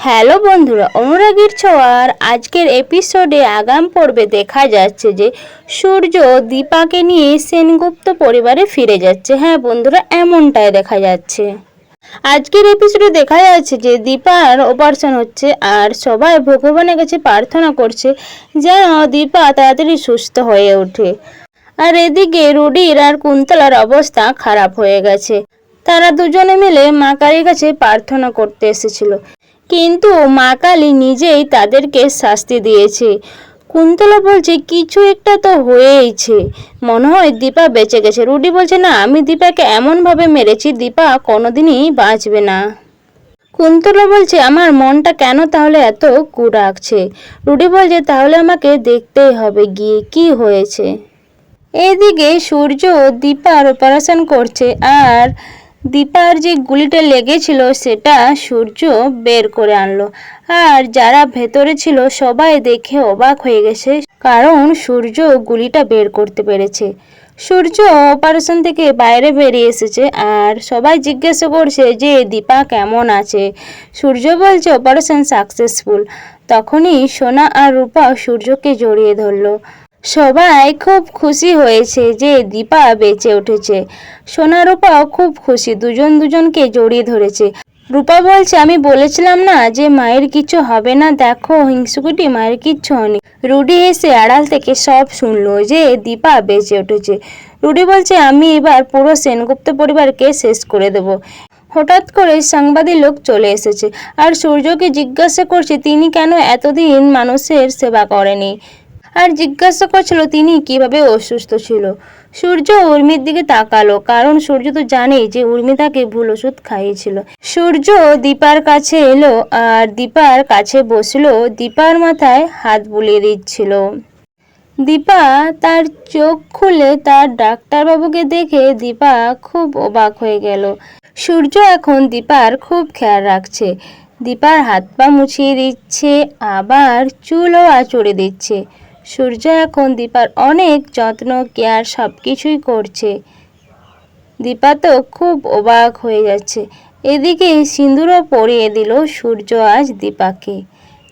Hello বন্ধুরা, অনুরাগীর ছোঁয়ার আজকের এপিসোডে আগাম পর্বে দেখা যাচ্ছে যে সূর্য দীপাকে নিয়ে সেনগুপ্ত পরিবারে ফিরে যাচ্ছে। হ্যাঁ বন্ধুরা, এমনটাই দেখা যাচ্ছে। আজকের এপিসোডে দেখা যাচ্ছে যে দীপার অপারেশন হচ্ছে আর সবাই ভগবানের কাছে প্রার্থনা করছে যেন দীপা তাড়াতাড়ি সুস্থ হয়ে ওঠে। আর এদিকে রুডির আর কুন্তলার অবস্থা খারাপ হয়ে গেছে। তারা দুজনে মিলে মা কালীর কাছে প্রার্থনা করতে এসেছিল। কিন্তু মা কালী নিজেই তাদেরকে শাস্তি দিয়েছে। কুন্তলা বলছে, কিছু একটা তো হয়েইছে। মনে হয় দীপা বেঁচে গেছে। রুডি বলছে, না, আমি দীপাকে এমনভাবে মেরেছি, দীপা কোনোদিনই বাঁচবে না। কুন্তলা বলছে, আমার মনটা কেন তাহলে এত কুড়াকছে? রুডি বলছে, তাহলে আমাকে দেখতেই হবে গিয়ে কি হয়েছে। এদিকে সূর্য দীপার অপারেশন করছে আর দীপার যে গুলিটা লেগেছিল সেটা সূর্য বের করে আনলো। আর যারা ভেতরে ছিল সবাই দেখে অবাক হয়ে গেছে, কারণ সূর্য গুলিটা বের করতে পেরেছে। সূর্য অপারেশন থেকে বাইরে বেরিয়ে এসেছে আর সবাই জিজ্ঞাসা করছে যে দীপা কেমন আছে? সূর্য বলছে অপারেশন সাকসেসফুল তখনই সোনা আর রূপা সূর্যকে জড়িয়ে ধরলো। সবাই খুব খুশি হয়েছে যে দীপা বেঁচে উঠেছে। সোনা, রূপাও খুব খুশি, দুজন দুজনকে জড়িয়ে ধরেছে। রূপা বলছে, আমি বলেছিলাম না যে মায়ের কিছু হবে না। দেখো, হিংসুকুটি মায়ের কিচ্ছু হয়নি। রুডি এসে আড়াল থেকে সব শুনলো যে দীপা বেঁচে উঠেছে। রুডি বলছে, আমি এবার পুরো সেনগুপ্ত পরিবারকে শেষ করে দেব। হঠাৎ করে সাংবাদিক লোক চলে এসেছে। আর সূর্যকে জিজ্ঞাসা করছে, তিনি কেন এতদিন মানুষের সেবা করেনি আর জিজ্ঞাসা করছিল তিনি কীভাবে অসুস্থ ছিল। সূর্য উর্মির দিকে তাকালো, কারণ সূর্য তো জানেই যে উর্মি তাকে ভুল ওষুধ খাইয়েছিল। সূর্য দীপার কাছে এলো আর দীপার কাছে বসল, দীপার মাথায় হাত বুলিয়ে দিচ্ছিল। দীপা তার চোখ খুলে তার ডাক্তারবাবুকে দেখে দীপা খুব অবাক হয়ে গেল। সূর্য এখন দীপার খুব খেয়াল রাখছে। দীপার হাত পা মুছিয়ে দিচ্ছে, আবার চুলও আচড়ে দিচ্ছে। সূর্য এখন দীপার অনেক যত্ন, কেয়ার সব কিছুই করছে। দীপা তো খুব অবাক হয়ে যাচ্ছে। এদিকে সিঁদুরও পরিয়ে দিল সূর্য আজ দীপাকে।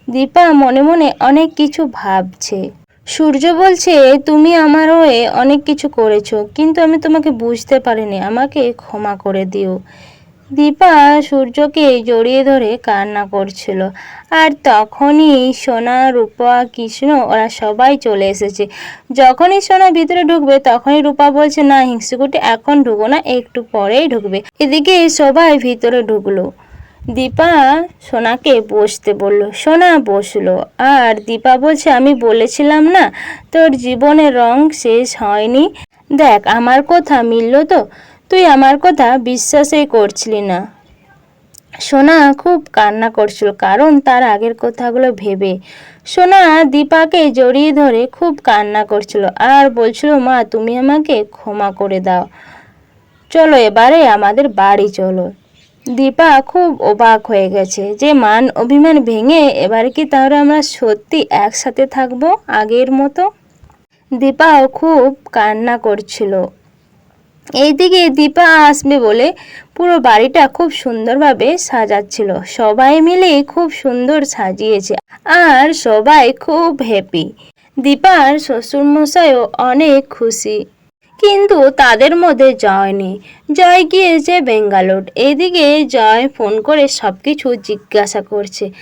দীপা মনে মনে অনেক কিছু ভাবছে। সূর্য বলছে, তুমি আমার হয়ে অনেক কিছু করেছ, কিন্তু আমি তোমাকে বুঝতে পারিনি। আমাকে ক্ষমা করে দিও। দীপা সূর্যকে জড়িয়ে ধরে কান্না করছিল। আর তখনই সোনা, রূপা, কৃষ্ণ, ওরা সবাই চলে এসেছে। যখনই সোনা ভিতরে ঢুকবে, তখনই রূপা বলছে, না, হিংসুকুটি এখন ঢুকো না, একটু পরেই ঢুকবে। এদিকে সবাই ভিতরে ঢুকলো। দীপা সোনাকে বসতে বলল। সোনা বসল। আর দীপা বলছে, আমি বলেছিলাম না, তোর জীবনের রং শেষ হয়নি। দেখ, আমার কথা মিলল তো? তুই আমার কথা বিশ্বাসই করছিলি না। সোনা খুব কান্না করছিল, কারণ তার আগের কথাগুলো ভেবে। সোনা দীপাকে জড়িয়ে ধরে খুব কান্না করছিল আর বলছিল, মা, তুমি আমাকে ক্ষমা করে দাও। চলো এবারে আমাদের বাড়ি চলো। দীপা খুব অবাক হয়ে গেছে যে, মান, অভিমান ভেঙে এবারে কি তাহলে আমরা সত্যি একসাথে থাকব আগের মতো? দীপাও খুব কান্না করছিল। এইদিকে দীপা আসবে বলে পুরো বাড়িটা খুব সুন্দরভাবে সাজাচ্ছিল। সবাই মিলে খুব সুন্দর সাজিয়েছে আর সবাই খুব হ্যাপি দীপার শ্বশুরমশাইও অনেক খুশি। কিন্তু তাদের মধ্যে জয় নেই। জয় গিয়েছে বেঙ্গালোর। এইদিকে জয় ফোন করে সব কিছু জিজ্ঞাসা করছে।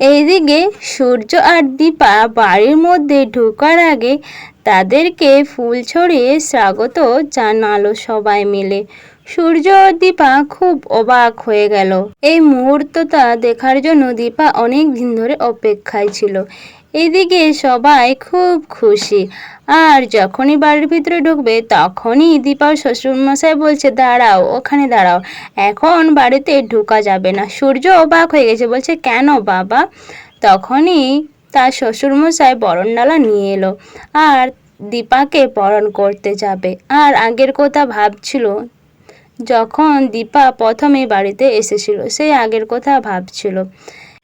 এইদিকে সূর্য আর দীপা বাড়ির মধ্যে ঢোকার আগে তাদেরকে ফুল ছড়িয়ে স্বাগত জানালো সবাই মিলে। সূর্য দীপা খুব অবাক হয়ে গেল। এই মুহূর্তটা দেখার জন্য দীপা অনেক দিন ধরে অপেক্ষায় ছিল। এদিকে সবাই খুব খুশি। আর যখনই বাড়ির ভিতরে ঢুকবে, তখনই দীপার শ্বশুরমশাই বলছে, দাঁড়াও, ওখানে দাঁড়াও। এখন বাড়িতে ঢোকা যাবে না। সূর্য অবাক হয়ে গেছে, বলছে, কেন বাবা? তখনই তার শ্বশুরমশাই বরণডালা নিয়ে এলো। আর দীপাকে বরণ করতে যাবে। আর আগের কথা ভাবছিল, যখন দীপা প্রথমে বাড়িতে এসেছিল সেই আগের কথা ভাবছিল।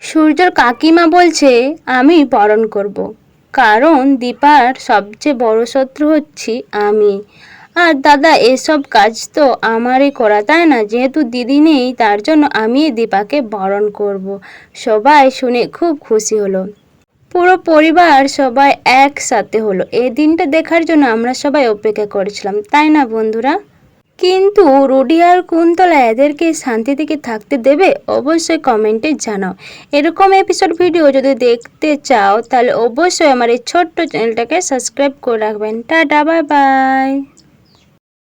সূর্যর কাকিমা বলছে, আমি বরণ করব। কারণ দীপার সবচেয়ে বড় শত্রু হচ্ছি আমি। আর দাদা, এসব কাজ তো আমারই করা, তাই না? যেহেতু দিদি নেই, তার জন্য আমি দীপাকে বরণ করব। সবাই শুনে খুব খুশি হলো। পুরো পরিবার সবাই একসাথে হলো। এই দিনটা দেখার জন্য আমরা সবাই অপেক্ষা করেছিলাম, তাই না বন্ধুরা? কিন্তু রুডি আর কুন্তলা এদেরকে শান্তি থেকে থাকতে দেবে? অবশ্যই কমেন্টে জানাও। এরকম এপিসোড ভিডিও যদি দেখতে চাও, তাহলে অবশ্যই আমার এই ছোট্ট চ্যানেলটাকে সাবস্ক্রাইব করে রাখবেন। Tata bye bye